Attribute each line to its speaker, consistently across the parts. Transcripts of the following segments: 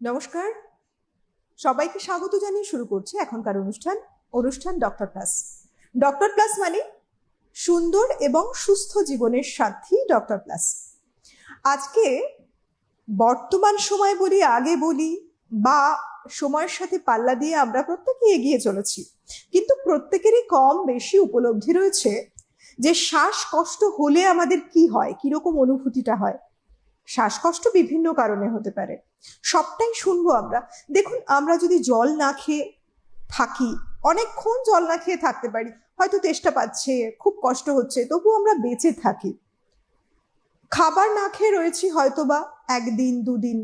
Speaker 1: নমস্কার। সবাইকে স্বাগত জানিয়ে শুরু করছি এখনকার অনুষ্ঠান অনুষ্ঠান ডক্টর প্লাস ডক্টর প্লাস মানে সুন্দর এবং সুস্থ জীবনের সাথী ডক্টর প্লাস আজকে বর্তমান সময় বলি, আগে বলি, বা সময়ের সাথে পাল্লা দিয়ে আমরা প্রত্যেকেই এগিয়ে চলেছি। কিন্তু প্রত্যেকেরই কম বেশি উপলব্ধি রয়েছে যে শ্বাসকষ্ট হলে আমাদের কি হয়, কীরকম অনুভূতিটা হয়। শ্বাসকষ্ট বিভিন্ন কারণে হতে পারে। সবটাই শুনব আমরা। দেখুন, আমরা যদি জল না খেয়ে থাকি, অনেকক্ষণ জল না খেয়ে থাকতে পারি, হয়তো তেষ্টা পাচ্ছে, খুব কষ্ট হচ্ছে তবু আমরা বেঁচে থাকি। খাবার না খেয়ে রয়েছি হয়তো বা একদিন, দুদিন,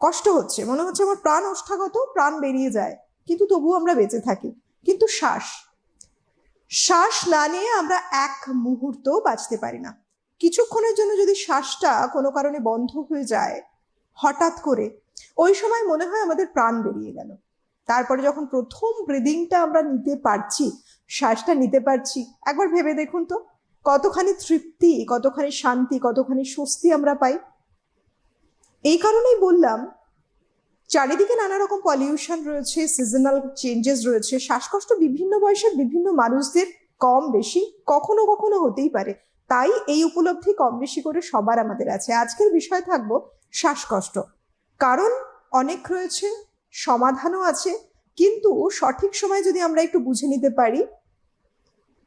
Speaker 1: কষ্ট হচ্ছে। মনে হচ্ছে আমার প্রাণ ওষ্ঠাগত, প্রাণ বেরিয়ে যায়, কিন্তু তবুও আমরা বেঁচে থাকি। কিন্তু শ্বাস শ্বাস না নিয়ে আমরা এক মুহূর্ত বাঁচতে পারি না। কিছুক্ষণের জন্য যদি শ্বাসটা কোনো কারণে বন্ধ হয়ে যায়, হঠাৎ করে, ওই সময় মনে হয় আমাদের প্রাণ বেরিয়ে গেল। তারপরে যখন প্রথম ব্রিদিংটা আমরা নিতে পারছি, শ্বাসটা নিতে পারছি, একবার ভেবে দেখুন তো, কতখানি তৃপ্তি, কতখানি শান্তি, কতখানি স্বস্তি আমরা পাই। এই কারণেই বললাম, চারিদিকে নানা রকম পলিউশন রয়েছে সিজনাল চেঞ্জেস রয়েছে, শ্বাসকষ্ট বিভিন্ন বয়সের বিভিন্ন মানুষদের কম বেশি কখনো কখনো হতেই পারে। তাই এই উপলব্ধি কম বেশি করে সবার আমাদের আছে। আজকের বিষয় থাকব শ্বাসকষ্ট। কারণ অনেক রয়েছে, সমাধানও আছে, কিন্তু সঠিক সময় যদি আমরা একটু বুঝে নিতে পারি,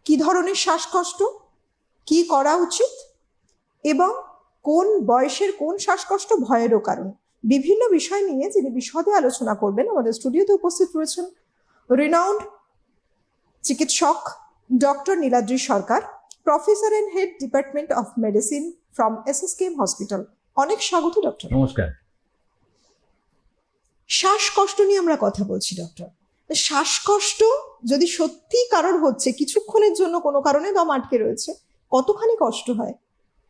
Speaker 1: কি ধরনের শ্বাসকষ্ট, কি করা উচিত এবং কোন বয়সের কোন শ্বাসকষ্ট ভয়েরও কারণ। বিভিন্ন বিষয় নিয়ে যিনি বিশদে আলোচনা করবেন, আমাদের স্টুডিওতে উপস্থিত রয়েছেন রিনাউন্ড চিকিৎসক doctor Niladri Sarkar. Professor and head department of medicine from SSKM hospital অনেক স্বাগত ডক্টর
Speaker 2: নমস্কার।
Speaker 1: শ্বাসকষ্ট নিয়ে আমরা কথা বলছি ডক্টর শ্বাসকষ্ট যদি সত্যি কারোর হচ্ছে কিছুক্ষণের জন্য কোনো কারণে দম আটকে রয়েছে কতখানি কষ্ট হয়?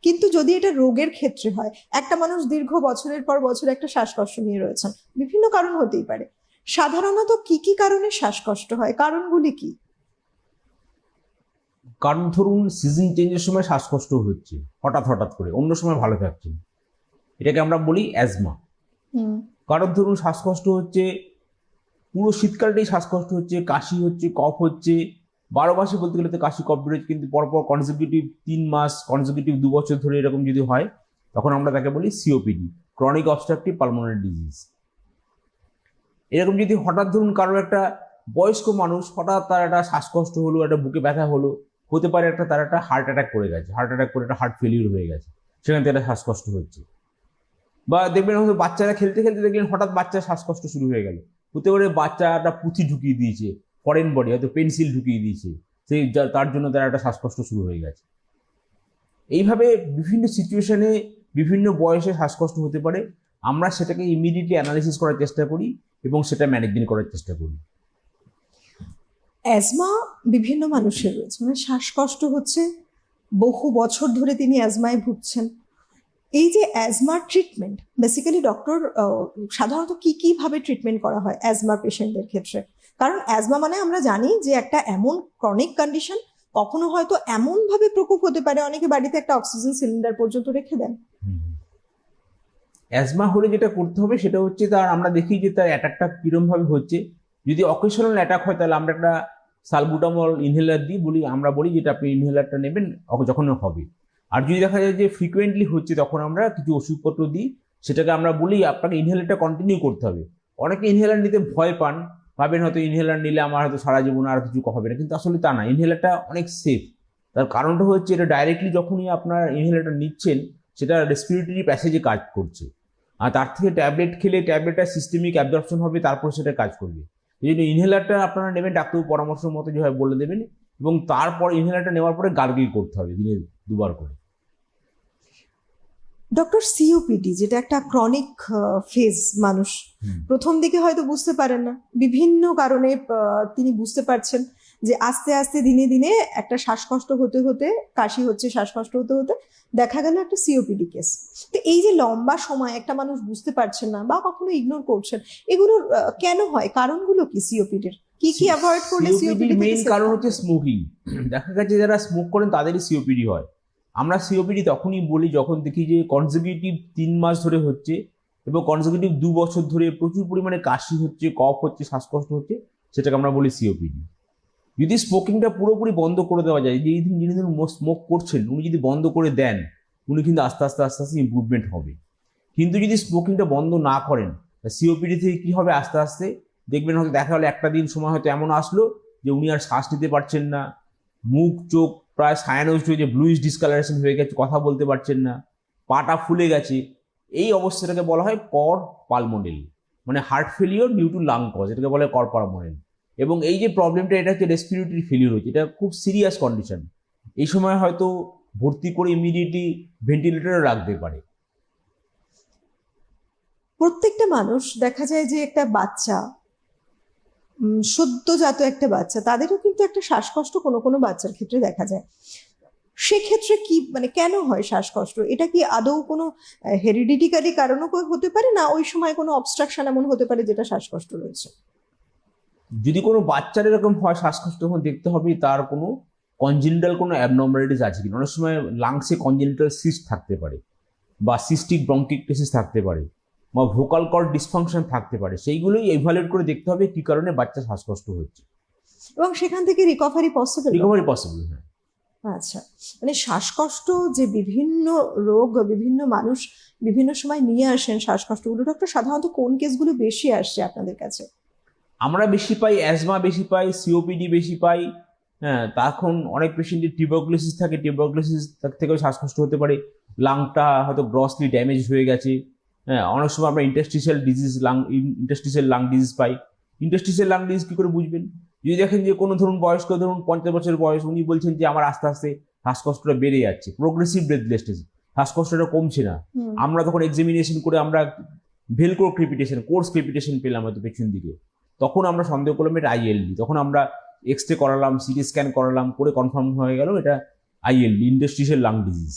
Speaker 1: কিন্তু যদি এটা রোগের ক্ষেত্রে হয় একটা মানুষ দীর্ঘ বছরের পর বছর একটা শ্বাসকষ্ট নিয়ে রয়েছেন বিভিন্ন কারণ হতেই পারে। সাধারণত কি কি কারণে শ্বাসকষ্ট হয়? কারণগুলি কি?
Speaker 2: কারণ ধরুন সিজন চেঞ্জের সময় শ্বাসকষ্ট হচ্ছে হঠাৎ হঠাৎ করে অন্য সময় ভালো থাকছে এটাকে আমরা বলি অ্যাজমা কারণ ধরুন শ্বাসকষ্ট হচ্ছে পুরো শীতকালটাই শ্বাসকষ্ট হচ্ছে কাশি হচ্ছে কফ হচ্ছে। বারো মাসে বলতে গেলে তো কাশি কফ বেরোচ্ছে কিন্তু পরপর কনজিকিউটিভ তিন মাস কনজিকিউটিভ দু বছর ধরে এরকম যদি হয় তখন আমরা তাকে বলি COPD chronic obstructive pulmonary disease এরকম যদি হঠাৎ ধরুন কারোর একটা বয়স্ক মানুষ হঠাৎ তার একটা শ্বাসকষ্ট হলো একটা বুকে ব্যথা হলো হতে পারে একটা তার একটা হার্ট অ্যাটাক করে গেছে। হার্ট অ্যাটাক করে একটা হার্ট ফেলিউর হয়ে গেছে। সেখান থেকে একটা শ্বাসকষ্ট হচ্ছে। বা দেখবেন হয়তো বাচ্চারা খেলতে খেলতে দেখলেন হঠাৎ বাচ্চার শ্বাসকষ্ট শুরু হয়ে গেল। হতে পারে বাচ্চাটা পুঁথি ঢুকিয়ে দিয়েছে ফরেন বডি হয়তো পেন্সিল ঢুকিয়ে দিয়েছে। সেই তার জন্য তার একটা শ্বাসকষ্ট শুরু হয়ে গেছে। এইভাবে বিভিন্ন সিচুয়েশনে বিভিন্ন বয়সে শ্বাসকষ্ট হতে পারে। আমরা সেটাকে ইমিডিয়েটলি অ্যানালিসিস করার চেষ্টা করি এবং সেটা ম্যানেজমেন্ট করার চেষ্টা করি।
Speaker 1: অ্যাজমা বিভিন্ন মানুষের রয়েছে। মানে শ্বাসকষ্ট হচ্ছে, বহু বছর ধরে তিনি অ্যাজমায় ভুগছেন। এই যে অ্যাজমার ট্রিটমেন্ট বেসিক্যালি ডক্টর সাধারণত কি কি ভাবে ট্রিটমেন্ট করা হয় অ্যাজমা পেশেন্টদের ক্ষেত্রে? কারণ অ্যাজমা মানে আমরা জানি যে একটা এমন ক্রনিক কন্ডিশন কখনো হয়তো এমন ভাবে প্রকোপ হতে পারে, অনেকে বাড়িতে একটা অক্সিজেন সিলিন্ডার পর্যন্ত রেখে দেন।
Speaker 2: অ্যাজমা হলে যেটা করতে হবে সেটা হচ্ছে তার, আমরা দেখি যে তার অ্যাটাকটা কিরমভাবে হচ্ছে। যদি অকেশনাল অ্যাটাক হয় তাহলে আমরা একটা সালবুটামল ইনহেলার দিই বলি, আমরা বলি যেটা আপনি ইনহেলারটা নেবেন যখন হবে। আর যদি দেখা যায় যে ফ্রিকুয়েন্টলি হচ্ছে, তখন আমরা কিছু ওষুধপত্র দিই, সেটাকে আমরা বলি আপনাকে ইনহেলারটা কন্টিনিউ করতে হবে। অনেকে ইনহেলার নিতে ভয় পান, ভাবেন হয়তো ইনহেলার নিলে আমার হয়তো সারা জীবন আর কিছু হবে না, কিন্তু আসলে তা না ইনহেলারটা অনেক সেফ তার কারণটা হচ্ছে, এটা ডাইরেক্টলি যখনই আপনার ইনহেলারটা নিচ্ছেন, সেটা রেসপিরেটরি প্যাসেজে কাজ করছে। আর তার থেকে ট্যাবলেট খেলে ট্যাবলেটটা সিস্টেমিক অ্যাবজর্পশন হবে, তারপর সেটা কাজ করবে। এই জন্য ইনহেলারটা আপনারা নেবেন ডাক্তার পরামর্শ মতো যেভাবে বলে দেবেন এবং তারপর ইনহেলারটা নেওয়ার পরে গার্গিল করতে হবে দিনে দুবার করে।
Speaker 1: ডক্টর সিওপিডি যেটা একটা ক্রনিক ফেজ মানুষ প্রথম দিকে হয়তো বুঝতে পারেন না। বিভিন্ন কারণে তিনি বুঝতে পারছেন। যে আস্তে আস্তে দিনে দিনে একটা শ্বাসকষ্ট হতে হতে কাশি হচ্ছে শ্বাসকষ্ট হতে হতে দেখা গেল একটা সিওপিডি কেস তো এই যে লম্বা সময় একটা মানুষ বুঝতে পারছেন না বা কখনো ইগনোর করছেন এগুলোর কেন হয়? কারণগুলো কি সিওপিডির কি কি অ্যাভয়েড করলে সিওপিডি
Speaker 2: মেইন কারণ হচ্ছে স্মোকিং দেখা গেছে যারা স্মোক করেন তাদেরই সিওপিডি হয়। আমরা সিওপিডি তখনই বলি যখন দেখি যে কনজিকিউটিভ তিন মাস ধরে হচ্ছে এবং কনজিকিউটিভ দু বছর ধরে প্রচুর পরিমাণে কাশি হচ্ছে কফ হচ্ছে শ্বাসকষ্ট হচ্ছে সেটাকে আমরা বলি সিওপিডি যদি স্মোকিংটা পুরোপুরি বন্ধ করে দেওয়া যায়, যে যিনি ধরুন স্মোক করছেন, উনি যদি বন্ধ করে দেন, উনি কিন্তু আস্তে আস্তে আস্তে আস্তে ইম্প্রুভমেন্ট হবে। কিন্তু যদি স্মোকিংটা বন্ধ না করেন সিওপিডি থেকে কী হবে আস্তে আস্তে? দেখবেন হয়তো দেখা হলো একটা দিন সময় হয়তো এমন আসলো যে উনি আর শ্বাস নিতে পারছেন না, মুখ, চোখ প্রায় সায়ানোজ হয়ে যে ব্লুইশ ডিসকালারেশন হয়ে গেছে, কথা বলতে পারছেন না, পাটা ফুলে গেছে, এই অবস্থাটাকে বলা হয় কর পালমোডেল মানে heart failure due to lung cause এটাকে বলা কর পালমোডেল এবং এই যে প্রবলেমটা এটা হচ্ছে রেসপিরেটরি ফেলিওর হচ্ছে। এটা খুব সিরিয়াস কন্ডিশন এই সময় হয়তো ভর্তি করে ইমিডিয়েটলি ভেন্টিলেটরে রাখতে পারে।
Speaker 1: প্রত্যেকটা মানুষ, দেখা যায় যে একটা বাচ্চা সদ্যজাত একটা বাচ্চা, তাদেরও কিন্তু একটা শ্বাসকষ্ট কোনো কোনো বাচ্চার ক্ষেত্রে দেখা যায়। সেক্ষেত্রে কি মানে কেন হয় শ্বাসকষ্ট? এটা কি আদৌ কোনো হেরিডিটিক্যালি কারণও হতে পারে না ওই সময় কোনো অবস্ট্রাকশন এমন হতে পারে যেটা শ্বাসকষ্ট রয়েছে?
Speaker 2: যদি কোনো বাচ্চার এরকম হয় শ্বাসকষ্ট তখন দেখতে হবে তার কোনো কনজেনিটাল কোনো অ্যাবনর্মালিটিস আছে কিনা। অনেক সময় লাংসে কনজেনিটাল সিস্ট থাকতে পারে বা সিস্টিক ব্রঙ্কিকটেসিস থাকতে পারে বা ভোকাল কর্ড ডিসফাংশন থাকতে পারে। সেইগুলোই এভালুয়েট করে দেখতে হবে কি কারণে বাচ্চা শ্বাসকষ্ট হচ্ছে।
Speaker 1: এবং সেখান থেকে রিকভারি পসিবল
Speaker 2: রিকভারি পসিবল হ্যাঁ।
Speaker 1: আচ্ছা মানে শ্বাসকষ্ট যে বিভিন্ন রোগ বিভিন্ন মানুষ বিভিন্ন সময় নিয়ে আসেন শ্বাসকষ্টগুলো ডক্টর সাধারণত কোন কেসগুলো বেশি আসছে আপনাদের কাছে?
Speaker 2: আমরা বেশি পাই অ্যাজমা বেশি পাই সিওপিডি বেশি পাই হ্যাঁ তখন অনেক পেশেন্টের টিউবারকুলোসিস থাকে টিউবারকুলোসিস থেকেও শ্বাসকষ্ট হতে পারে লাংটা হয়তো গ্রসলি ড্যামেজ হয়ে গেছে হ্যাঁ অনেক সময় আমরা interstitial disease lung interstitial lung disease পাই। ইন্টাস্টিশিয়াল লাং ডিজিজ কি করে বুঝবেন? যদি দেখেন যে কোনো ধরুন বয়স্ক ধরুন পঞ্চাশ বছর বয়স উনি বলছেন যে আমার আস্তে আস্তে শ্বাসকষ্টটা বেড়ে যাচ্ছে প্রোগ্রেসিভ ব্রেথলেসনেস শ্বাসকষ্টটা কমছে না। আমরা তখন এক্সামিনেশন করে আমরা ভেলক্রো ক্রিপিটেশন কোর্স ক্রিপিটেশন পেলাম হয়তো পেছন দিকে। তখন আমরা সন্দেহ করলাম এটা আইএলডি তখন আমরা এক্স রে করালাম সিটি স্ক্যান করালাম করে কনফার্ম হয়ে গেল এটা আইএলডি ইন্ডাস্ট্রিয়াল লাং ডিজিজ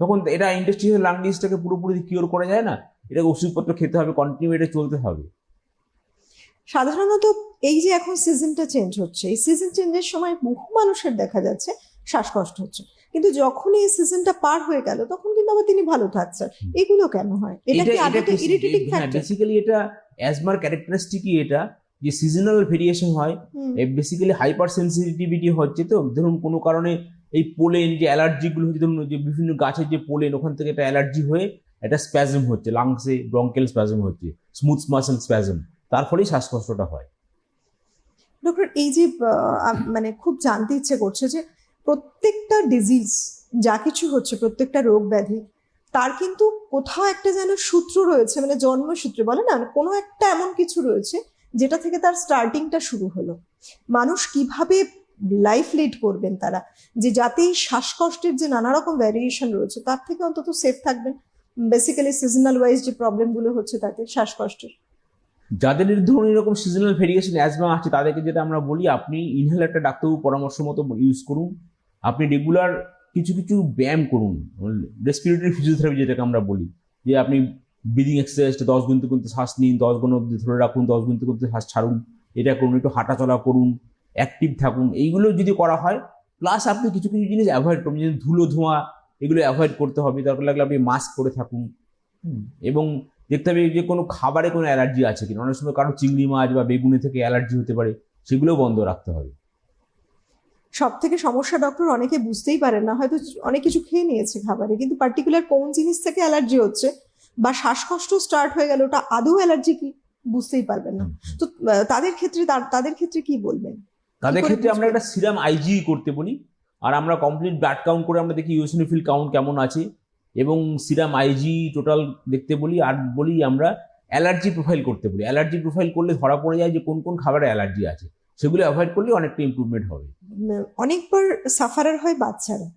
Speaker 2: তখন এটা ইন্ডাস্ট্রিয়াল লাং ডিজিজটাকে পুরোপুরি কিওর করা যায় না এটাকে ওষুধপত্র খেতে হবে কন্টিনিউ এটা চলতে হবে।
Speaker 1: সাধারণত এই যে এখন সিজনটা চেঞ্জ হচ্ছে এই সিজন চেঞ্জের সময় বহু মানুষের দেখা যাচ্ছে শ্বাসকষ্ট হচ্ছে। কিন্তু যখন এই সিজনটা পার হয়ে গেল তখন কিন্তু আবার তিনি ভালো থাকছেন। এগুলো কেন হয়? এটা কি আদতে ইরিটেটিং ফ্যাক্টর
Speaker 2: বেসিক্যালি এটা অ্যাজমার ক্যারেক্টারিস্টিকই এটা? যে সিজনাল ভেরিয়েশন হয় বেসিক্যালি হাইপার সেন্সিটিভিটি হচ্ছে তো। ধরুন কোনো কারণে এই পোলেন যে অ্যালার্জিগুলো হচ্ছে ধরুন যে বিভিন্ন গাছের যে পোলেন ওখান থেকে একটা অ্যালার্জি হয়ে একটা স্প্যাজম হচ্ছে লাংসে ব্রঙ্কেল স্প্যাজম হচ্ছে স্মুথ মাসেল স্প্যাজম তার ফলেই শ্বাসকষ্টটা হয়।
Speaker 1: ডক্টর এই যে মানে খুব জানতে ইচ্ছে করছে যে প্রত্যেকটা ডিজিজ যা কিছু হচ্ছে প্রত্যেকটা রোগ ব্যাধি তার কিন্তু কোথাও একটা যেন সূত্র রয়েছে মানে জন্মসূত্রে বলে না কোনো একটা এমন কিছু রয়েছে যেটা থেকে তার স্টার্টিংটা শুরু হলো। মানুষ কীভাবে লাইফ লিড করবেন তারা? যে যাতে এই শ্বাসকষ্টের যে নানা রকম ভ্যারিয়েশন রয়েছে, তার থেকে অন্তত সেফ থাকবেন। বেসিক্যালি সিজনাল ওয়াইজ যে প্রবলেমগুলো হচ্ছে তাতে, শ্বাসকষ্টের।
Speaker 2: যাদের ধরুন এরকম সিজনাল ভেরিয়েশন অ্যাজমা আছে, তাদেরকে যেটা আমরা বলি, আপনি ইনহেলারটা ডাক্তারবাবু পরামর্শ মতো ইউজ করুন। আপনি রেগুলার কিছু কিছু ব্যায়াম করুন। রেসপিরেটরি ফিজিওথেরাপি যেটাকে আমরা বলি। যে আপনি ব্রিদিং এক্সারসাইজটা দশ গুনতে গুনতে শ্বাস নিন, দশ গুণ অব্দি ধরে রাখুন, দশ গুনতে গুনতে শ্বাস ছাড়ুন, এটা করুন, একটু হাঁটাচলা করুন অ্যাক্টিভ থাকুন, এইগুলো যদি করা হয় প্লাস আপনি কিছু কিছু জিনিস অ্যাভয়েড করুন, যেমন ধুলো, ধোঁয়া, এগুলো অ্যাভয়েড করতে হবে দরকার লাগলে আপনি মাস্ক করে থাকুন এবং দেখতে হবে যে কোনো খাবারে কোনো অ্যালার্জি আছে কিনা, অনেক সময় কারও চিংড়ি মাছ বা বেগুনে থেকে অ্যালার্জি হতে পারে, সেগুলোও বন্ধ রাখতে হবে।
Speaker 1: সব থেকে সমস্যা ডক্টর অনেকে বুঝতেই পারেন না, হয়তো অনেক কিছু খেয়ে নিয়েছে খাবারে, কিন্তু পার্টিকুলার কোন জিনিস থেকে অ্যালার্জি হচ্ছে বা শ্বাসকষ্ট স্টার্ট হয়ে গেল ওটা আদৌ অ্যালার্জি কি? বুঝতেই পারবেন না। তো তাদের ক্ষেত্রে তাদের ক্ষেত্রে কি বলবেন?
Speaker 2: তাদের ক্ষেত্রে আমরা একটা সিরাম আইজি করতে বলি আর আমরা কমপ্লিট ব্লাড কাউন্ট করে আমরা দেখি ইউসিনোফিল কাউন্ট কেমন আছে এবং সিরাম আইজি টোটাল দেখতে বলি আর বলি আমরা অ্যালার্জি প্রোফাইল করতে বলি। অ্যালার্জি প্রোফাইল করলে ধরা পড়ে যায় যে কোন কোন খাবারে অ্যালার্জি আছে। সেগুলো অ্যাভয়েড করলে অনেকটা ইমপ্রুভমেন্ট হবে।
Speaker 1: অনেকবার সাফারার হয় বাচ্চারা।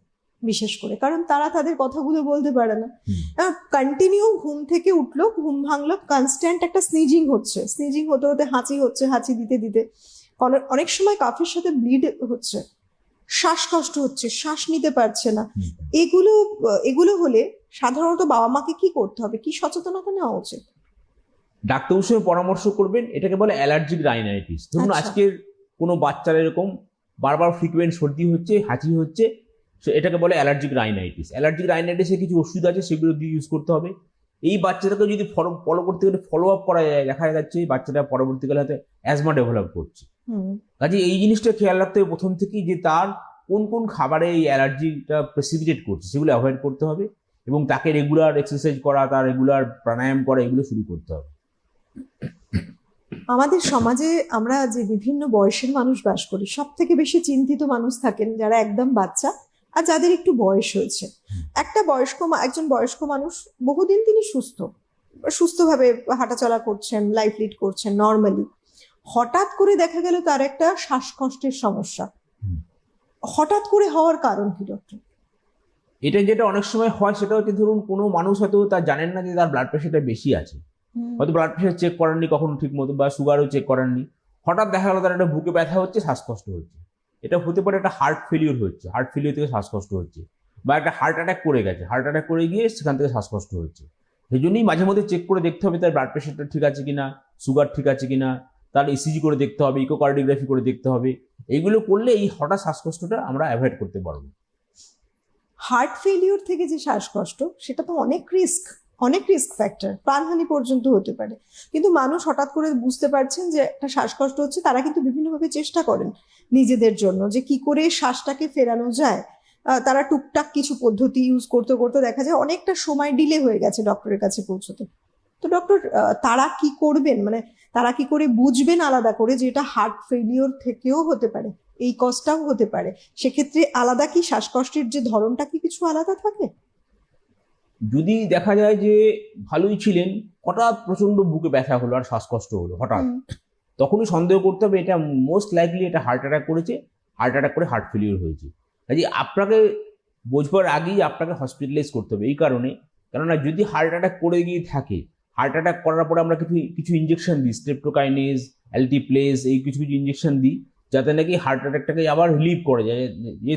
Speaker 1: বিশেষ করে। কারণ তারা তাদের কথাগুলো বলতে পারে না। কন্টিনিউ ঘুম থেকে উঠল ঘুম ভাঙলো কনস্ট্যান্ট একটা স্নিজিং হচ্ছে। স্নিজিং হতে হতে হাঁচি হচ্ছে হাঁচি দিতে দিতে। অনেক সময় কাফের সাথে ব্লিড হচ্ছে। শ্বাসকষ্ট হচ্ছে শ্বাস নিতে পারছে না। এগুলো এগুলো হলে সাধারণত বাবা মাকে কি করতে হবে? কি সচেতনতা নেওয়া উচিত?
Speaker 2: ডাক্তার সঙ্গে পরামর্শ করবেন এটাকে বলে অ্যালার্জিক রাইনাইটিস ধরুন
Speaker 1: আচ্ছা।
Speaker 2: আজকের কোনো বাচ্চার এরকম বারবার ফ্রিকুয়েন্ট সর্দি হচ্ছে হাঁচি হচ্ছে সে এটাকে বলে অ্যালার্জিক রাইনাইটিস অ্যালার্জিক রাইনাইটিসের কিছু ওষুধ আছে সেগুলো দিয়ে ইউজ করতে হবে। এই বাচ্চাটাকে যদি ফলো ফলো করতে গেলে ফলো আপ করা যায় দেখা যাচ্ছে এই বাচ্চাটা পরবর্তীকালে হয়তো অ্যাজমা ডেভেলপ করছে। কাজে এই জিনিসটা খেয়াল রাখতে হবে প্রথম থেকেই যে তার কোন কোন খাবারে এই অ্যালার্জিটা প্রেসিপিটেট করছে সেগুলো অ্যাভয়েড করতে হবে এবং তাকে রেগুলার এক্সারসাইজ করা তার রেগুলার প্রাণায়াম করা এগুলো শুরু করতে হবে।
Speaker 1: আমাদের সমাজে আমরা যে বিভিন্ন বয়সের মানুষ বাস করি সব থেকে বেশি চিন্তিত মানুষ থাকেন যারা একদম বাচ্চা আর যাদের একটু বয়স হয়েছে। একটা বয়স্ক একজন বয়স্ক মানুষ বহুদিন তিনি সুস্থ। সুস্থভাবে হাঁটাচলা করছেন লাইফ লিড করছেন নর্মালি হঠাৎ করে দেখা গেল তার একটা শ্বাসকষ্টের সমস্যা। হঠাৎ করে হওয়ার কারণ কি ডক্টর
Speaker 2: এটা যেটা অনেক সময় হয় সেটা হচ্ছে ধরুন কোনো মানুষ হয়তো তার জানেন না যে তার ব্লাড প্রেশারটা বেশি আছে। হয়তো ব্লাড প্রেশার চেক করেননি কখনো ঠিক মতো বা সুগারও চেক করেননি। হঠাৎ দেখা গেলো তার একটা বুকে ব্যথা হচ্ছে শ্বাসকষ্ট হচ্ছে। এটা হতে পারে একটা হার্ট ফেলিওর হচ্ছে হার্ট ফেলিওর থেকে শ্বাসকষ্ট হচ্ছে, বা একটা হার্ট অ্যাটাক করে গেছে হার্ট অ্যাটাক করে গিয়ে সেখান থেকে শ্বাসকষ্ট হচ্ছে। সেই জন্যই মাঝে মধ্যে চেক করে দেখতে হবে তার ব্লাড প্রেশারটা ঠিক আছে কিনা সুগার ঠিক আছে কিনা, তার ইসিজি করে দেখতে হবে ইকোকার্ডিওগ্রাফি করে দেখতে হবে। এইগুলো করলে এই হঠাৎ শ্বাসকষ্টটা আমরা অ্যাভয়েড করতে পারব।
Speaker 1: হার্ট ফেলিওর থেকে যে শ্বাসকষ্ট, সেটা তো অনেক রিস্ক অনেক রিস্ক ফ্যাক্টর প্রাণহানি পর্যন্ত হতে পারে। কিন্তু মানুষ হঠাৎ করে বুঝতে পারছেন যে একটা শ্বাসকষ্ট হচ্ছে, তারা কিন্তু বিভিন্নভাবে চেষ্টা করেন নিজেদের জন্য যে কি করে শ্বাসটাকে ফেরানো যায়। তারা টুকটাক কিছু পদ্ধতি ইউজ করতে করতে দেখা যায় অনেকটা সময় ডিলে হয়ে গেছে ডক্টরের কাছে পৌঁছতে। তো ডক্টর তারা কি করবেন? মানে তারা কি করে বুঝবেন আলাদা করে যে এটা হার্ট ফেলিওর থেকেও হতে পারে, এই কজটাও হতে পারে? সেক্ষেত্রে আলাদা কি শ্বাসকষ্টের যে ধরনটা কি কিছু আলাদা থাকে?
Speaker 2: যদি দেখা যায় যে ভালোই ছিলেন হঠাৎ প্রচণ্ড বুকে ব্যথা হলো আর শ্বাসকষ্ট হলো হঠাৎ। তখনই সন্দেহ করতে হবে এটা মোস্ট লাইকলি এটা হার্ট অ্যাটাক করেছে হার্ট অ্যাটাক করে হার্ট ফেলিওর হয়েছে। কাজে আপনাকে বোঝবার আগেই আপনাকে হসপিটালাইজ করতে হবে এই কারণে। কেননা যদি হার্ট অ্যাটাক করে গিয়ে থাকে হার্ট অ্যাটাক করার পরে আমরা কিছু কিছু ইঞ্জেকশন দিই স্ট্রেপ্টোকাইনেজ অ্যালটিপ্লেস এই কিছু কিছু ইঞ্জেকশন দিই যাতে নাকি হার্ট অ্যাটাকটাকে আবার রিলিভ করে যায় যে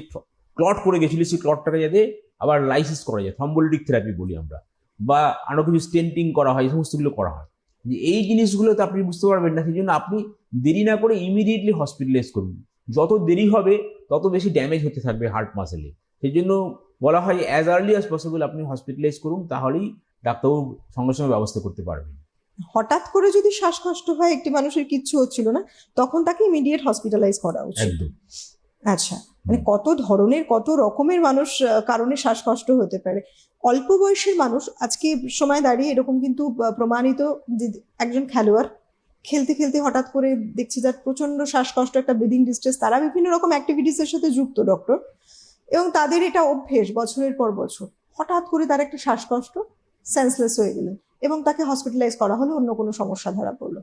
Speaker 2: ক্লট করে গেছিল সেই ক্লটটাকে যাতে আবার লাইসিস করা যায় থ্রম্বোলিটিক থেরাপি বলি আমরা বা আরও কিছু স্টেন্টিং করা হয় এই সমস্তগুলো করা হয়। যে এই জিনিসগুলো তো আপনি বুঝতে পারবেন না সেই জন্য আপনি দেরি না করে ইমিডিয়েটলি হসপিটালাইজ করুন। যত দেরি হবে তত বেশি ড্যামেজ হতে থাকবে হার্ট মাসেলে সেই জন্য বলা হয় অ্যাজ আর্লি অ্যাজ পসিবল আপনি হসপিটালাইজ করুন তাহলেই ডাক্তারবাবু সঙ্গে সঙ্গে ব্যবস্থা করতে পারবেন।
Speaker 1: হঠাৎ করে যদি শ্বাসকষ্ট হয় একটি মানুষের কিচ্ছু হচ্ছিল না তখন তাকে ইমিডিয়েট হসপিটালাইজ করা উচিত।
Speaker 2: একদম।
Speaker 1: আচ্ছা মানে কত ধরনের কত রকমের মানুষ কারণে শ্বাসকষ্ট হতে পারে? অল্প বয়সের মানুষ আজকে সময় দাঁড়িয়ে এরকম কিন্তু প্রমাণিত যে একজন খেলোয়াড় খেলতে খেলতে হঠাৎ করে দেখছি যার প্রচণ্ড শ্বাসকষ্ট একটা ব্রিদিং ডিস্ট্রেস তারা বিভিন্ন রকম অ্যাক্টিভিটিসের সাথে যুক্ত ডক্টর এবং তাদের এটা অভ্যেস বছরের পর বছর। হঠাৎ করে তার একটা শ্বাসকষ্ট সেন্সলেস হয়ে গেলেন এবং তাকে হসপিটালাইজ করা হলো অন্য কোনো সমস্যা ধরা পড়ল।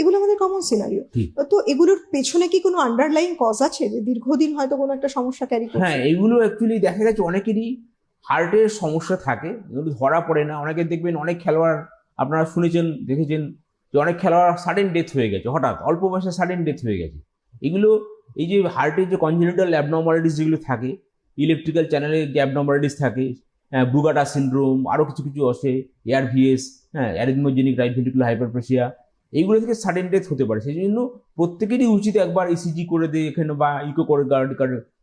Speaker 1: এগুলো আমাদের কমন সিনারিও। তো এগুলোর পেছনে কি কোনো আন্ডারলাইন কজ আছে? যে দীর্ঘদিন হয়তো কোনো একটা সমস্যা ক্যারি করছে?
Speaker 2: হ্যাঁ এগুলো অ্যাকচুয়ালি দেখা গেছে অনেকেরই হার্টের সমস্যা থাকে। ধরা পড়ে না অনেকে দেখবেন অনেক খেলোয়াড় আপনারা শুনেছেন দেখেছেন যে অনেক খেলোয়াড় সাডেন ডেথ হয়ে গেছে হঠাৎ। অল্প বয়সে সাডেন ডেথ হয়ে গেছে। এগুলো এই যে হার্টের যে কনজেনিটাল অ্যাবনর্মালিটিস যেগুলো থাকে ইলেকট্রিক্যাল চ্যানেলে যে অ্যাবনর্মালিটিস থাকে ব্রুগাটা সিন্ড্রোম আরও কিছু কিছু আছে এয়ারভিএস হ্যাঁ অ্যারিথমোজেনিক রাইট ভেন্ট্রিকুলার হাইপারপ্রেশিয়া এইগুলো থেকে সাডেন ডেথ হতে পারে। সেই জন্য প্রত্যেকেরই উচিত একবার ইসিজি করে দেখে নেওয়া বা ইকো করে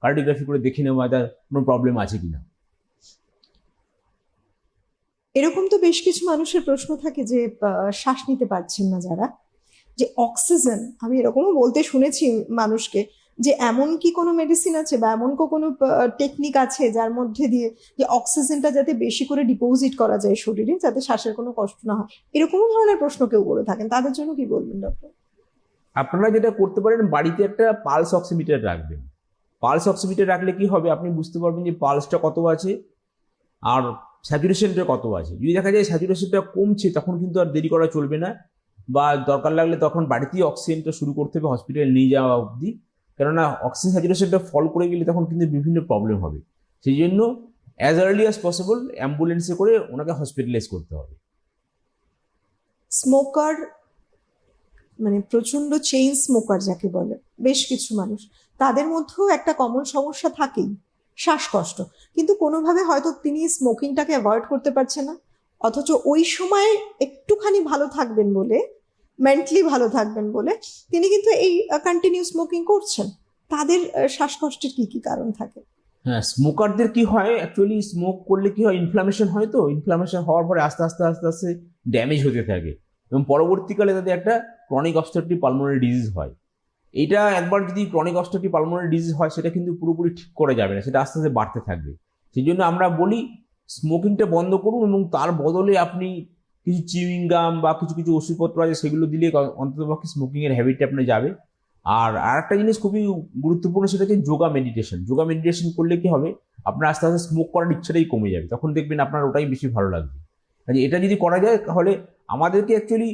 Speaker 2: কার্ডিওগ্রাফি করে দেখে নেওয়া, তার কোনো প্রবলেম আছে কিনা।
Speaker 1: এরকম তো বেশ কিছু মানুষের প্রশ্ন থাকে যে শ্বাস নিতে পারছেন না যারা। যে অক্সিজেন আমি এরকমও বলতে শুনেছি মানুষকে যে এমন কি কোনো মেডিসিন আছে বা এমন কোনো টেকনিক আছে যার মধ্যে দিয়ে, যে অক্সিজেনটা যাতে বেশি করে ডিপোজিট করা যায় শরীরে যাতে শ্বাসের কোনো কষ্ট না হয়? এরকম ধরনের প্রশ্ন কেউ করে থাকেন। তাদের জন্য কি বলবেন ডক্টর
Speaker 2: আপনারা যেটা করতে পারেন, বাড়িতে একটা পালস অক্সিমিটার রাখবেন। পালস অক্সিমিটার রাখলে কি হবে? আপনি বুঝতে পারবেন যে পালসটা কত আছে আর স্যাচুরেশনটা কত আছে। যদি দেখা যায় স্যাচুরেশনটা কমছে, তখন কিন্তু আর দেরি করা চলবে না বা দরকার লাগলে তখন বাড়িতেই অক্সিজেনটা শুরু করতে হবে হসপিটালে নিয়ে যাওয়া অবধি। কেননা অক্সিজেন স্যাচুরেশনটা ফল করে গেলে তখন কিন্তু বিভিন্ন প্রবলেম হবে। সেই জন্য অ্যাজ আর্লি অ্যাজ পসিবল অ্যাম্বুলেন্সে করে ওনাকে হসপিটালাইজ করতে হবে।
Speaker 1: স্মোকার মানে প্রচণ্ড চেইন স্মোকার যাকে বলে, বেশ কিছু মানুষ। তাদের মধ্যেও একটা কমন সমস্যা থাকেই, শ্বাসকষ্ট। কিন্তু কোনোভাবে হয়তো তিনি স্মোকিংটাকে অ্যাভয়েড করতে পারছে না, অথচ ওই সময় একটুখানি ভালো থাকবেন বলে মেন্টালি ভালো থাকবেন বলে, তিনি কিন্তু এই কন্টিনিউ স্মোকিং করছেন। তাদের শ্বাসকষ্টের কি কি কারণ থাকে?
Speaker 2: হ্যাঁ স্মোকারদের কি হয়? অ্যাকচুয়ালি স্মোক করলে কি হয়? ইনফ্লামেশন হয় তো? ইনফ্লামেশন হওয়ার পরে আস্তে আস্তে আস্তে আস্তে ড্যামেজ হতে থাকে। এবং পরবর্তীকালে তাদের একটা ক্রনিক অবস্ট্রাকটিভ পালমোনারি ডিজিজ হয়। এটা একবার যদি ক্রনিক অবস্ট্রাকটিভ পালমোনারি ডিজিজ হয়, সেটা কিন্তু পুরোপুরি ঠিক করা যাবে না। সেটা আস্তে আস্তে বাড়তে থাকবে। সেই জন্য আমরা বলি স্মোকিংটা বন্ধ করুন এবং তার বদলে আপনি কিছু চিউইং গাম বা কিছু কিছু ওষুধপত্র আছে, সেগুলো দিলে অন্ততপক্ষে স্মোকিংয়ের হ্যাবিটটা আপনার যাবে। আর আরেকটা জিনিস খুবই গুরুত্বপূর্ণ, সেটা হচ্ছে যোগা মেডিটেশন যোগা মেডিটেশন করলে কি হবে? আপনার আস্তে আস্তে স্মোক করার ইচ্ছাটাই কমে যাবে। তখন দেখবেন আপনার ওটাই বেশি ভালো লাগবে। এটা যদি করা যায়, তাহলে আমাদেরকে অ্যাকচুয়ালি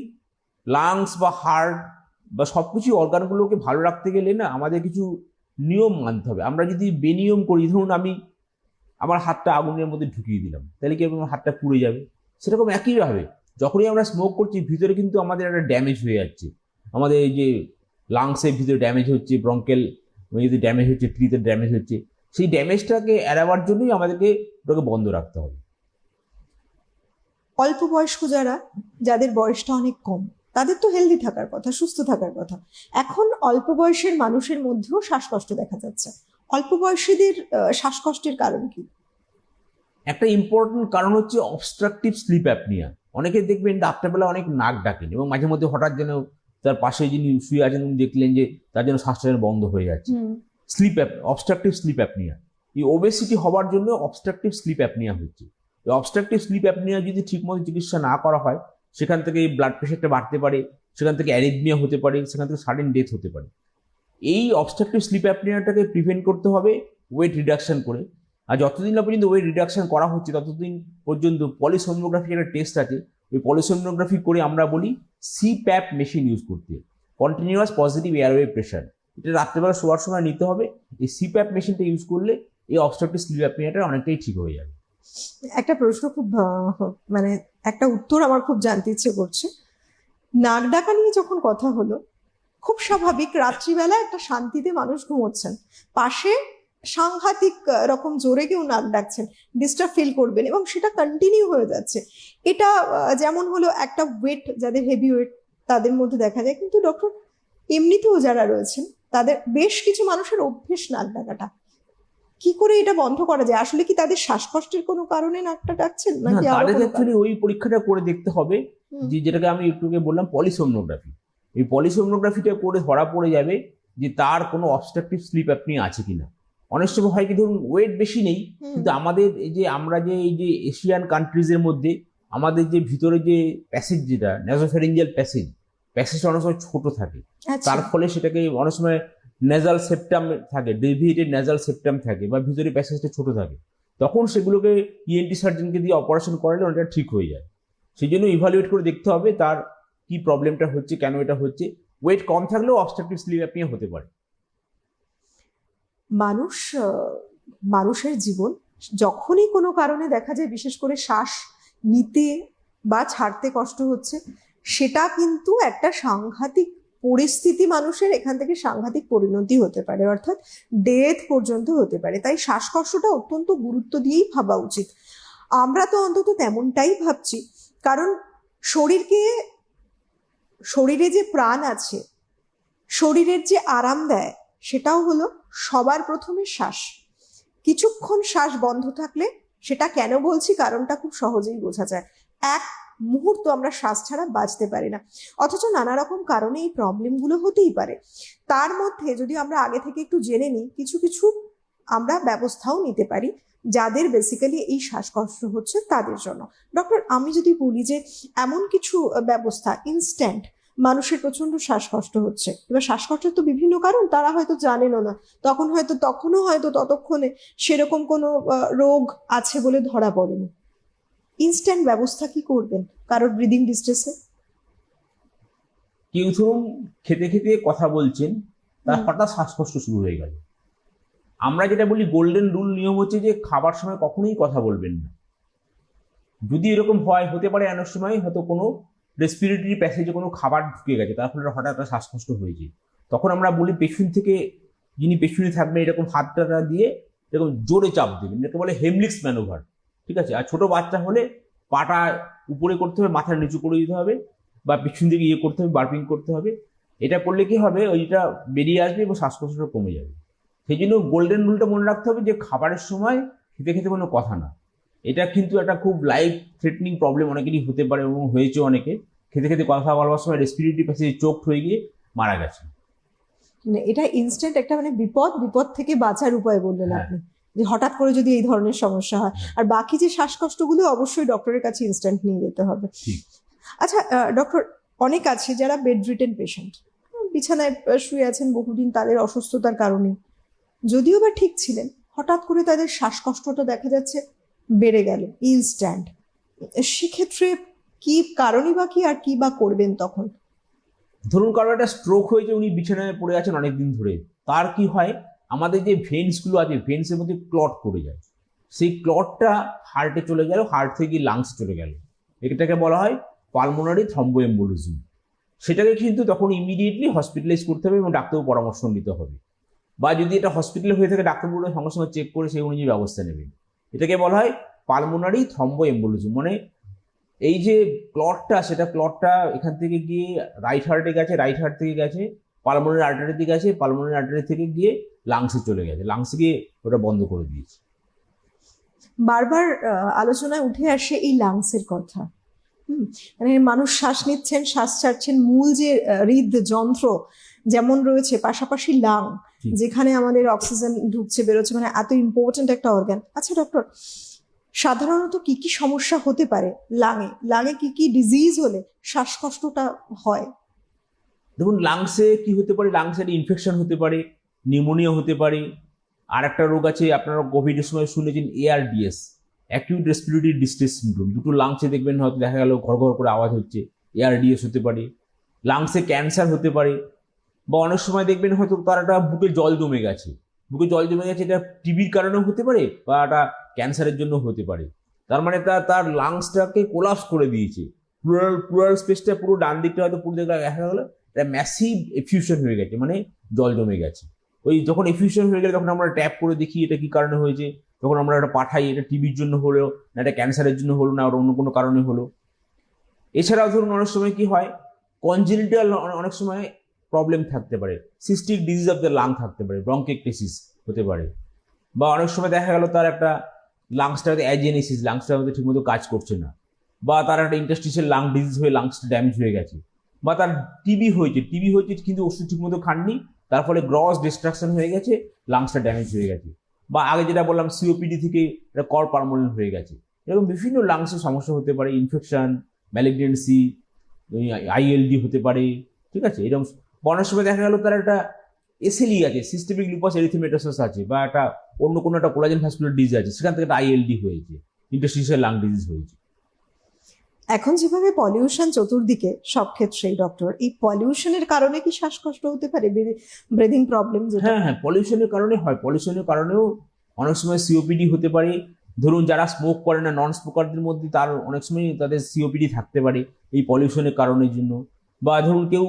Speaker 2: লাংস বা হার্ট বা সব কিছু অর্গানগুলোকে ভালো রাখতে গেলে না আমাদের কিছু নিয়ম মানতে হবে। আমরা যদি বেনিয়ম করি, ধরুন আমি আমার হাতটা আগুনের মধ্যে ঢুকিয়ে দিলাম, তাহলে কি? আমার হাতটা পুড়ে যাবে। সেরকম একইভাবে যখনই আমরা স্মোক করছি ভিতরে কিন্তু আমাদের একটা ড্যামেজ হয়ে যাচ্ছে। আমাদের এই যে লাংসের ভিতরে ড্যামেজ হচ্ছে ব্রঙ্কেল যদি ড্যামেজ হচ্ছে ট্রিতে ড্যামেজ হচ্ছে সেই ড্যামেজটাকে এড়াবার জন্যই আমাদেরকে ওটাকে বন্ধ রাখতে হবে।
Speaker 1: অল্প বয়স্ক যারা যাদের বয়সটা অনেক কম তাদের তো হেলদি থাকার কথা সুস্থ থাকার কথা। এখন অল্প বয়সের মানুষের মধ্যেও শ্বাসকষ্ট দেখা যাচ্ছে। অল্প বয়সীদের শ্বাসকষ্টের কারণ কি?
Speaker 2: একটা ইম্পর্টেন্ট কারণ হচ্ছে অবস্ট্রাকটিভ স্লিপ অ্যাপনিয়া অনেকে দেখবেন রাত্রেবেলা অনেক নাক ডাকেন এবং মাঝে মধ্যে হঠাৎ যেন তার পাশে যিনি শুয়ে আছেন উনি দেখলেন যে তার জন্য শ্বাসটা বন্ধ হয়ে যাচ্ছে। Sleep app obstructive sleep apnoea এই ওবেসিটি হওয়ার জন্য অবস্ট্রাকটিভ স্লিপ অ্যাপনিয়া হচ্ছে। এই অবস্ট্রাকটিভ স্লিপ অ্যাপনিয়া যদি ঠিকমতো চিকিৎসা না করা হয় সেখান থেকে এই ব্লাড প্রেশারটা বাড়তে পারে সেখান থেকে অ্যারিথমিয়া হতে পারে সেখান থেকে সাডেন ডেথ হতে পারে। এই অবস্ট্রাকটিভ স্লিপ অ্যাপনিয়াটাকে প্রিভেন্ট করতে হবে ওয়েট রিডাকশন করে। আর যতদিন না পর্যন্ত ওয়েট রিডাকশন করা হচ্ছে, ততদিন পর্যন্ত পলিসোমিওগ্রাফি একটা টেস্ট আছে। ওই পলিসোমিওগ্রাফি করে আমরা বলি সি প্যাপ মেশিন ইউজ করতে। কন্টিনিউয়াস পজিটিভ এয়ারওয়ে প্রেশার এটা রাত্রেবেলা শোয়ার সময় নিতে হবে। এই সিপ্যাপ মেশিনটা ইউজ করলে এই অবস্ট্রাকটিভ স্লিপ অ্যাপনিয়াটা অনেকটাই ঠিক হয়ে যাবে।
Speaker 1: একটা প্রশ্ন খুব মানে একটা উত্তর আমার খুব জানতে ইচ্ছে করছে। নাক ডাকা নিয়ে যখন কথা হলো, খুব স্বাভাবিক রাত্রিবেলা একটা শান্তিতে মানুষ ঘুমোচ্ছেন। পাশে সাংঘাতিক রকম জোরে কেউ নাক ডাকছেন ডিস্টার্ব ফিল করবেন এবং সেটা কন্টিনিউ হয়ে যাচ্ছে। এটা যেমন হলো একটা ওয়েট যাদের হেভি ওয়েট তাদের মধ্যে দেখা যায়। কিন্তু ডক্টর এমনিতেও যারা রয়েছেন তাদের বেশ কিছু মানুষের অভ্যেস নাক ডাকাটা। কি করে এটা বন্ধ করা যায়? আসলে কি তাদের শ্বাসকষ্টের কোনো কারণে নাকটা ডাকছেন?
Speaker 2: না
Speaker 1: নাকি
Speaker 2: তাদের অ্যাকচুয়ালি ওই পরীক্ষাটা করে দেখতে হবে। যে যেটাকে আমি একটু আগে বললাম পলিসোমনোগ্রাফি এই পলিসোমনোগ্রাফিটা করে ধরা পড়ে যাবে যে তার কোনো অবস্ট্রাকটিভ স্লিপ আপনি আছে কিনা। অনেক সময় হয় কি ধরুন ওয়েট বেশি নেই কিন্তু আমাদের এই যে আমরা যে এই যে এশিয়ান কান্ট্রিজের মধ্যে আমাদের যে ভিতরে যে প্যাসেজ যেটা ন্যাজোফেরিঞ্জিয়াল প্যাসেজ প্যাসেজটা অনেক সময় ছোট থাকে।
Speaker 1: আচ্ছা।
Speaker 2: তার ফলে সেটাকে অনেক সময় নেজাল সেপ্টাম থাকে ডেভিয়েটেড নেজাল সেপ্টাম থাকে বা ভিতরে প্যাসেজটা ছোট থাকে। তখন সেগুলোকে E ইএনটি সার্জনকে দিয়ে অপারেশন করালে ওটা ঠিক হয়ে যায়। সেই জন্য ইভালুয়েট করে দেখতে হবে তার কি প্রবলেমটা হচ্ছে কেন এটা হচ্ছে। ওয়েট কম থাকলেও অবস্ট্রাকটিভ স্লিপ অ্যাপনিয়া হতে পারে।
Speaker 1: মানুষ মানুষের জীবন যখনই কোনো কারণে দেখা যায়, বিশেষ করে শ্বাস নিতে বা ছাড়তে কষ্ট হচ্ছে, সেটা কিন্তু একটা সাংঘাতিক পরিস্থিতি মানুষের এখান থেকে সাংঘাতিক পরিণতি হতে পারে, অর্থাৎ ডেথ পর্যন্ত হতে পারে। তাই শ্বাসকষ্টটা অত্যন্ত গুরুত্ব দিয়েই ভাবা উচিত। আমরা তো অন্তত তেমনটাই ভাবছি, কারণ শরীরকে, শরীরে যে প্রাণ আছে, শরীরের যে আরাম দেয়, সেটাও হলো সবার প্রথমে শ্বাস। কিছুক্ষণ শ্বাস বন্ধ থাকলে সেটা কেন বলছি কারণটা খুব সহজেই বোঝা যায়। এক মুহূর্ত আমরা শ্বাস ছাড়া বাঁচতে পারি না। অথচ নানা রকম কারণে এই প্রবলেমগুলো হতেই পারে। তার মধ্যে যদি আমরা আগে থেকে একটু জেনে নিই, কিছু কিছু আমরা ব্যবস্থাও নিতে পারি যাদের বেসিক্যালি এই শ্বাসকষ্ট হচ্ছে তাদের জন্য। ডক্টর, আমি যদি বলি যে এমন কিছু ব্যবস্থা ইনস্ট্যান্ট মানুষের প্রচণ্ড শ্বাসকষ্ট হচ্ছে। এবার শ্বাসকষ্টের তো বিভিন্ন কারণ তারা হয়তো জানেনও না। তখন হয়তো তখনও হয়তো ততক্ষণে সেরকম কোনো রোগ আছে বলে ধরা পড়েনি। ইনস্ট্যান্ট ব্যবস্থা কি করবেন? কারোর ব্রিদিং ডিস্ট্রেসে
Speaker 2: কেউ ধরুন খেতে খেতে কথা বলছেন তার হঠাৎ শ্বাসকষ্ট শুরু হয়ে গেল। আমরা যেটা বলি গোল্ডেন রুল নিয়ম হচ্ছে যে খাবার সময় কখনোই কথা বলবেন না। যদি এরকম হয় হতে পারে অনেক সময় হয়তো কোনো রেসপিরেটরি প্যাসেজে কোনো খাবার ঢুকে গেছে, তার ফলে হঠাৎ শ্বাসকষ্ট হয়েছে তখন আমরা বলি পেছন থেকে যিনি পেছনে থাকবেন, এরকম হাতটা দিয়ে এরকম জোরে চাপ দেবেন, এটাকে বলে হেমলিক্স ম্যানোভার ঠিক আছে? আর ছোটো বাচ্চা হলে পাটা উপরে করতে হবে, মাথা নিচু করে দিতে হবে বা পিছন দিকে ইয়ে করতে হবে, বার্পিং করতে হবে। এটা করলে কি হবে? ওইটা বেরিয়ে আসবে এবং শ্বাসকষ্টটা কমে যাবে। সেই জন্য গোল্ডেন রুলটা মনে রাখতে হবে যে খাবারের সময় খেতে খেতে কোনো কথা না। এটা কিন্তু একটা খুব লাইফ থ্রেটনিং প্রবলেম অনেকেরই হতে পারে এবং হয়েছে অনেকে। খেতে খেতে কথা বলবার সময় রেসপিরেটরি প্যাসেজ চোখ হয়ে গিয়ে মারা গেছে
Speaker 1: মানে এটা ইনস্ট্যান্ট একটা মানে বিপদ বিপদ থেকে বাঁচার উপায় বললেন
Speaker 2: হ্যাঁ।
Speaker 1: আপনি। যে হঠাৎ করে যদি এই ধরনের সমস্যা হয়। আর বাকি যে শ্বাসকষ্টগুলো অবশ্যই ডক্টরের কাছে ইনস্ট্যান্ট নিয়ে যেতে হবে। আচ্ছা ডক্টর অনেক আছে যারা বেড রিটেন পেশেন্ট বিছানায় শুয়ে আছেন বহুদিন তাদের অসুস্থতার কারণে। যদিও বা ঠিক ছিলেন হঠাৎ করে তাদের শ্বাসকষ্টটা দেখা যাচ্ছে। বেড়ে গেল ইনস্ট্যান্ট সেক্ষেত্রে কি কারণই বা কি আর কি বা করবেন তখন?
Speaker 2: ধরুন কারও একটা স্ট্রোক হয়েছে, উনি বিছানায় পড়ে আছেন অনেকদিন ধরে। তার কি হয়? আমাদের যে ভেন্সগুলো আছে ভেন্সের মধ্যে ক্লট পড়ে যায়। সেই ক্লটটা হার্টে চলে গেল হার্ট থেকে লাংস চলে গেল। এটাকে বলা হয় পালমোনারি থ্রম্বোএম্বোলিজম সেটাকে কিন্তু তখন ইমিডিয়েটলি হসপিটালাইজ করতে হবে এবং ডাক্তারও পরামর্শ নিতে হবে। বা যদি এটা হসপিটালে হয়ে থাকে ডাক্তারবাবু সঙ্গে সঙ্গে চেক করে সেই অনুযায়ী ব্যবস্থা নেবেন। এটাকে বলা হয় পালমোনারি থ্রম্বোএম্বোলিজম মানে এই যে ক্লটটা সেটা ক্লটটা এখান থেকে গিয়ে রাইট হার্টে গেছে রাইট হার্ট থেকে গেছে পালমোনারি আর্টারি দিকে গেছে পালমোনারি আর্টারি থেকে গিয়ে লাংসে চলে গেছে লাংসে গিয়ে ওটা বন্ধ করে দিয়েছে
Speaker 1: বারবার আলোচনায় উঠে আসে এই লাংসের কথা মানে মানুষ শ্বাস নিচ্ছেন, শ্বাস ছাড়ছেন, মূল যে হৃদ যন্ত্র যেমন রয়েছে, পাশাপাশি লাং। যেখানে আমাদের অক্সিজেন ঢুকছে বেরোচ্ছে মানে এত ইম্পর্টেন্ট একটা অর্গান আচ্ছা ডক্টর সাধারণত কি কি সমস্যা হতে পারে লাঙে লাঙে কি কি ডিজিজ হলে শ্বাসকষ্টটা হয়?
Speaker 2: দেখুন লাংসে কি হতে পারে? লাংসের ইনফেকশন হতে পারে নিউমোনিয়া হতে পারে। আর একটা রোগ আছে আপনারা কোভিডের সময় শুনেছেন ARDS acute respiratory distress syndrome দুটো লাংসে দেখবেন হয়তো দেখা গেল ঘর ঘর করে আওয়াজ হচ্ছে এআরডিএস হতে পারে। লাংসে ক্যান্সার হতে পারে। বা অনেক সময় দেখবেন হয়তো তার একটা বুকে জল জমে গেছে। বুকে জল জমে গেছে, এটা টিবির কারণেও হতে পারে বা এটা ক্যান্সারের জন্য হতে পারে। তার মানে তার তার লাংসটাকে কোলাপস করে দিয়েছে। প্লুরাল প্লুরাল স্পেসটা পুরো ডান দিকটা হয়তো পুরো দেখা দেখা গেলো এটা ম্যাসিভ এফিউশন হয়ে গেছে মানে জল জমে গেছে। ওই যখন এফিউশন হয়ে গেলে তখন আমরা ট্যাপ করে দেখি এটা কি কারণে হয়েছে, তখন আমরা এটা পাঠাই, এটা টিবির জন্য হলো, না এটা ক্যান্সারের জন্য হলো, না আর অন্য কোনো কারণে হলো। এছাড়াও ধরুন অনেক সময় কি হয় কনজেনিটাল অনেক সময় প্রবলেম থাকতে পারে। Cystic disease of the lung থাকতে পারে ব্রঙ্কেকটেসিস হতে পারে। বা অনেক সময় দেখা গেল তার একটা লাংসটা অ্যাজেনেসিস লাংসটা হয়তো ঠিকমতো কাজ করছে না। বা তার একটা ইন্টাস্টিসিয়াল লাং ডিজিজ হয়ে লাংসটা ড্যামেজ হয়ে গেছে। বা তার টিবি হয়েছে টিবি হয়েছে কিন্তু ওষুধ ঠিকমতো খাননি, তার ফলে গ্রস ডিস্ট্রাকশন হয়ে গেছে লাংসটা ড্যামেজ হয়ে গেছে। বা আগে যেটা বললাম সিওপিডি থেকে এটা কর পারমানেন্ট হয়ে গেছে। এরকম বিভিন্ন লাংসের সমস্যা হতে পারে ইনফেকশন ম্যালিগনেন্সি আইএলডি হতে পারে, ঠিক আছে? এরকম বা অনেক সময় দেখা গেল তার একটা এসএলই আছে সিস্টেমিক লুপাস এরিথিমেটোসাস আছে বা একটা অন্য কোনো একটা কোলাজেন ভাস্কুলার ডিজিজ আছে সেখান থেকে একটা আইএলডি হয়েছে ইন্টারস্টিশিয়াল লাং ডিজিজ হয়েছে।
Speaker 1: এখন যেভাবে পলিউশন চতুর্দিকে সব ক্ষেত্রেই ডক্টর এই পলিউশনের কারণে কি শ্বাসকষ্ট হতে পারে? ব্রিদিং প্রবলেম যেটা?
Speaker 2: হ্যাঁ হ্যাঁ পলিউশনের কারণে হয় পলিউশনের কারণেও অনেক সময় সিওপিডি হতে পারে। ধরুন যারা স্মোক করে না নন স্মোকারদের মধ্যে তার অনেক সময় তাদের সিওপিডি থাকতে পারে এই পলিউশনের কারণের জন্য। বা ধরুন কেউ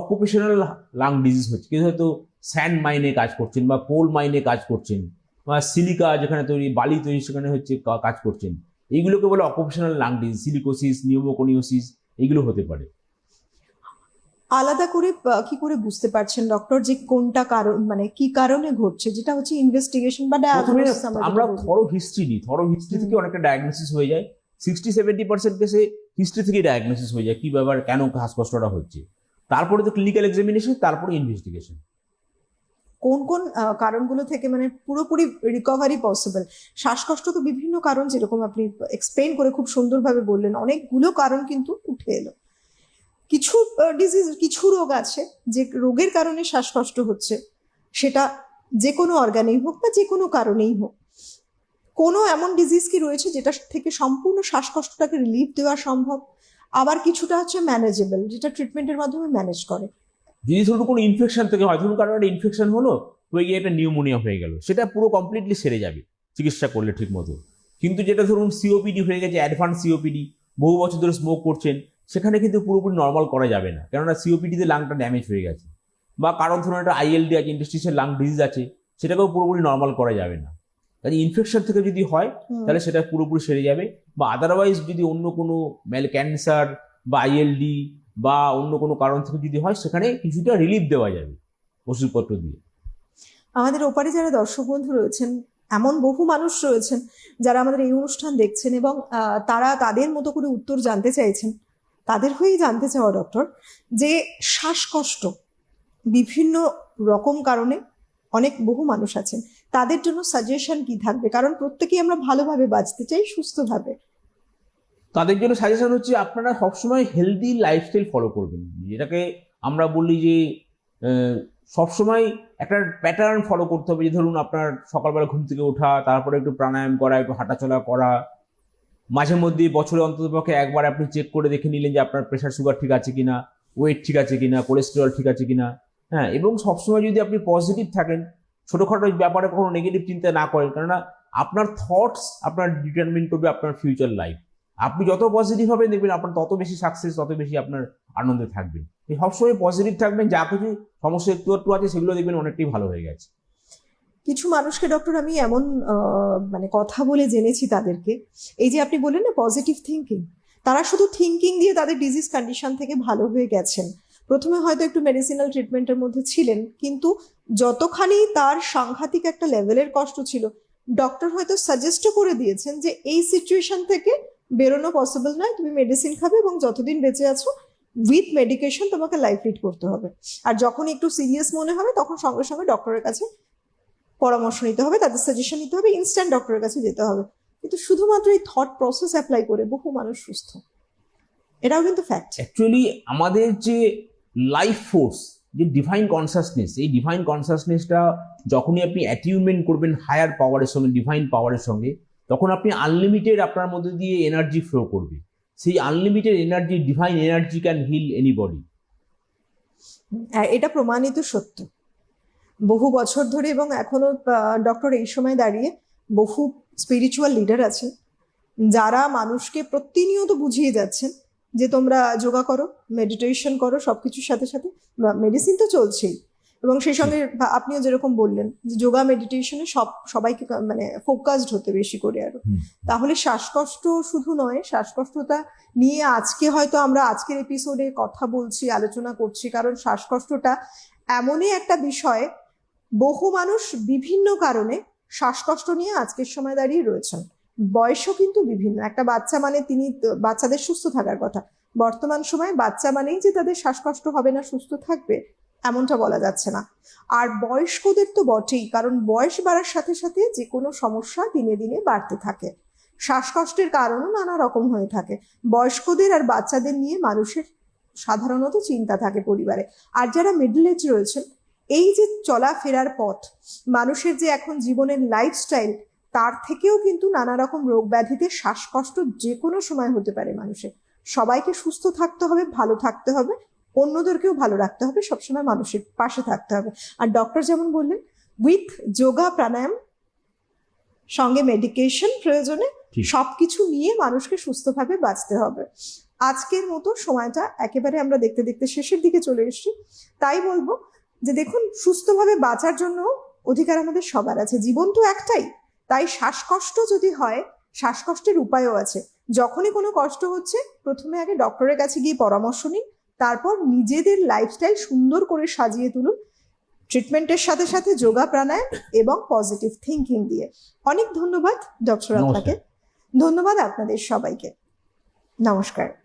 Speaker 2: অকুপেশনাল লাং ডিজিজ হচ্ছে কেউ হয়তো স্যান্ড মাইনে কাজ করছেন বা কোল মাইনে কাজ করছেন বা সিলিকা যেখানে তৈরি বালি তৈরি সেখানে হচ্ছে কাজ করছেন। এইগুলোকে বলে occupational lung disease silicosis pneumoconiosis এইগুলো হতে পারে।
Speaker 1: আলাদা করে কি করে বুঝতে পারছেন ডক্টর যে কোনটা কারণ মানে কি কারণে ঘটছে? যেটা হচ্ছে ইনভেস্টিগেশন বা আমরা
Speaker 2: থরো হিস্ট্রি নিই। থরো হিস্ট্রি থেকে অনেকটা ডায়াগনোসিস হয়ে যায়। সিক্সটি সেভেন্টি পার্সেন্ট কেসে হিস্ট্রি থেকে ডায়াগনোসিস হয়ে যায়, কি ব্যাপার, কেন শ্বাসকষ্টটা হচ্ছে? তারপরে তো ক্লিনিক্যাল এক্সামিনেশন তারপরে ইনভেস্টিগেশন
Speaker 1: কোন কোন কারণগুলো থেকে মানে পুরোপুরি রিকভারি পসিবল শ্বাসকষ্ট তো বিভিন্ন কারণ, যেরকম আপনি এক্সপ্লেন করে খুব সুন্দরভাবে বললেন, অনেকগুলো কারণ কিন্তু উঠে এলো। কিছু ডিজিজ কিছু রোগ আছে, যে রোগের কারণে শ্বাসকষ্ট হচ্ছে, সেটা যে কোনো অর্গানেই হোক বা যে কোনো কারণেই হোক। কোনো এমন ডিজিজ কি রয়েছে যেটা থেকে সম্পূর্ণ শ্বাসকষ্টটাকে রিলিফ দেওয়া সম্ভব? আবার কিছুটা হচ্ছে ম্যানেজেবল যেটা ট্রিটমেন্টের মাধ্যমে ম্যানেজ করে।
Speaker 2: যদি ধরুন কোনো ইনফেকশন থেকে হয়, ধরুন কারণ একটা ইনফেকশন হলো হয়ে গিয়ে একটা নিউমোনিয়া হয়ে গেল, সেটা পুরো কমপ্লিটলি সেরে যাবে, চিকিৎসা করলে ঠিক মতো। কিন্তু যেটা ধরুন সিওপিডি হয়ে গেছে অ্যাডভান্স সিওপিডি বহু বছর ধরে স্মোক করছেন, সেখানে কিন্তু পুরোপুরি নর্মাল করা যাবে না। কেননা সিওপিডিতে লাংটা ড্যামেজ হয়ে গেছে। বা কারণ ধরুন একটা আইএলডি আছে ইন্ডাস্ট্রিয়াল লাং ডিজিজ আছে, সেটাকেও পুরোপুরি নর্মাল করা যাবে না। কাজে ইনফেকশন থেকে যদি হয় তাহলে সেটা পুরোপুরি সেরে যাবে। বা আদারওয়াইজ যদি অন্য কোনো ম্যাল ক্যান্সার বা আইএলডি বা অন্য কোনো কারণ থেকে যদি হয় সেখানে কিছুটা রিলিফ দেওয়া যাবে ওষুধপত্র দিয়ে।
Speaker 1: আমাদের ওপারে যারা দর্শক বন্ধু রয়েছেন এমন বহু মানুষ রয়েছেন যারা আমাদের এই অনুষ্ঠান দেখছেন এবং তারা তাদের মতো করে উত্তর জানতে চাইছেন তাদের হয়েই জানতে চাওয়া ডক্টর যে শ্বাসকষ্ট বিভিন্ন রকম কারণে অনেক বহু মানুষ আছেন। তাদের জন্য সাজেশন কি থাকবে? কারণ প্রত্যেকেই আমরা ভালোভাবে বাঁচতে চাই, সুস্থভাবে।
Speaker 2: তাদের জন্য সাজেশন হচ্ছে আপনারা সবসময় হেলদি লাইফস্টাইল ফলো করবেন। যেটাকে আমরা বলি যে সবসময় একটা প্যাটার্ন ফলো করতে হবে। যে ধরুন আপনার সকালবেলা ঘুম থেকে ওঠা, তারপরে একটু প্রাণায়াম করা, একটু হাঁটাচলা করা। মাঝে মধ্যে বছরে অন্তত পক্ষে একবার আপনি চেক করে দেখে নিলেন যে আপনার প্রেশার সুগার ঠিক আছে কিনা ওয়েট ঠিক আছে কিনা কোলেস্টেরল ঠিক আছে কিনা। হ্যাঁ এবং সবসময় যদি আপনি পজিটিভ থাকেন ছোটোখাটো ব্যাপারে কখনো নেগেটিভ চিন্তা না করেন। কেননা আপনার থটস আপনার ডিটারমিন করবে আপনার ফিউচার লাইফ আপনি যত পজিটিভ হবেন, দেখবেন আপনার তত বেশি সাকসেস তত বেশি আপনার আনন্দে থাকবেন। সবসময় পজিটিভ থাকবেন, যা কিছু সমস্যা একটু একটু আছে, সেগুলো দেখবেন অনেকটাই ভালো হয়ে গেছে।
Speaker 1: কিছু মানুষকে ডক্টর আমি এমন মানে কথা বলে জেনেছি তাদেরকে। এই যে আপনি বললেন না পজিটিভ থিঙ্কিং তারা শুধু থিঙ্কিং দিয়ে তাদের ডিজিজ কন্ডিশন থেকে ভালো হয়ে গেছেন। প্রথমে হয়তো একটু মেডিসিনাল ট্রিটমেন্টের মধ্যে ছিলেন, কিন্তু যতখানি তার সাংঘাতিক একটা লেভেলের কষ্ট ছিল ডক্টর হয়তো সাজেস্টও করে দিয়েছেন যে এই সিচুয়েশন থেকে বেরোনো পসিবল নয়, তুমি মেডিসিন খাবে এবং যতদিন বেঁচে আছো উইথ মেডিকেশন তোমাকে লাইফ লিড করতে হবে। আর যখন একটু সিরিয়াস মনে হবে, তখন সঙ্গে সঙ্গে ডক্টরের কাছে পরামর্শ নিতে হবে, তাদের সাজেশন নিতে হবে ইনস্ট্যান্ট ডক্টরের কাছে যেতে হবে। কিন্তু শুধুমাত্র এই থট প্রসেস অ্যাপ্লাই করে বহু মানুষ সুস্থ। এটাও কিন্তু ফ্যাক্ট
Speaker 2: অ্যাকচুয়ালি আমাদের যে লাইফ ফোর্স যে ডিভাইন কনসাসনেস এই ডিভাইন কনসাসনেসটা যখনই আপনি অ্যাটিউনমেন্ট করবেন হায়ার পাওয়ারের সঙ্গে ডিভাইন পাওয়ারের সঙ্গে, তখন আপনি আনলিমিটেড আপনার মধ্যে দিয়ে এনার্জি ফ্লো করবে। সেই unlimited energy divine energy can heal anybody
Speaker 1: এটা প্রমাণিত সত্য। বহু বছর ধরে এবং এখনও ডক্টর এই সময় দাঁড়িয়ে বহু স্পিরিচুয়াল লিডার আছেন যারা মানুষকে প্রতিনিয়ত বুঝিয়ে যাচ্ছেন যে তোমরা যোগা করো মেডিটেশন করো সব কিছুর সাথে সাথে মেডিসিন তো চলছেই। এবং সেই সঙ্গে আপনিও যেরকম বললেন যে যোগা মেডিটেশনে সব সবাইকে মানে ফোকাসড হতে বেশি করে আরও। তাহলে শ্বাসকষ্ট শুধু নয় শ্বাসকষ্টটা নিয়ে আজকে হয়তো আমরা আজকের এপিসোডে কথা বলছি আলোচনা করছি কারণ শ্বাসকষ্টটা এমনই একটা বিষয় বহু মানুষ বিভিন্ন কারণে শ্বাসকষ্ট নিয়ে আজকের সময় দাঁড়িয়ে রয়েছেন। বয়সও কিন্তু বিভিন্ন। একটা বাচ্চা মানে তিনি বাচ্চাদের সুস্থ থাকার কথা। বর্তমান সময়ে বাচ্চা মানেই যে তাদের শ্বাসকষ্ট হবে না, সুস্থ থাকবে, এমনটা বলা যাচ্ছে না। আর বয়স্কদের তো বটেই, কারণ বয়স বাড়ার সাথে সাথে যে কোনো সমস্যা দিনে দিনে বাড়তে থাকে। শ্বাসকষ্টের কারণও নানা রকম হয়ে থাকে। বয়স্কদের আর বাচ্চাদের নিয়ে মানুষের সাধারণত চিন্তা থাকে পরিবারে। আর যারা মিডল এজ রয়েছেন এই যে চলাফেরার পথ, মানুষের যে এখন জীবনের লাইফস্টাইল তার থেকেও কিন্তু নানা রকম রোগ ব্যাধিতে শ্বাসকষ্ট যে কোনো সময় হতে পারে মানুষের। সবাইকে সুস্থ থাকতে হবে ভালো থাকতে হবে অন্যদেরকেও ভালো রাখতে হবে সবসময় মানুষের পাশে থাকতে হবে। আর ডক্টর যেমন বললেন উইথ যোগা প্রাণায়াম সঙ্গে মেডিকেশন প্রয়োজনে। সবকিছু নিয়ে মানুষকে সুস্থভাবে বাঁচতে হবে। আজকের মতো সময়টা একেবারে আমরা দেখতে দেখতে শেষের দিকে চলে এসেছি। তাই বলব যে দেখুন সুস্থভাবে বাঁচার জন্য অধিকার আমাদের সবার আছে। জীবন তো একটাই। তাই শ্বাসকষ্ট যদি হয় শ্বাসকষ্টের উপায়ও আছে। যখনই কোনো কষ্ট হচ্ছে প্রথমে আগে ডক্টরের কাছে গিয়ে পরামর্শ নিন তারপর নিজেদের লাইফস্টাইল সুন্দর করে সাজিয়ে তুলুন ট্রিটমেন্টের সাথে সাথে যোগা প্রাণায়াম এবং পজিটিভ থিঙ্কিং দিয়ে। অনেক ধন্যবাদ ডক্টর আপনাকে। ধন্যবাদ আপনাদের সবাইকে। নমস্কার।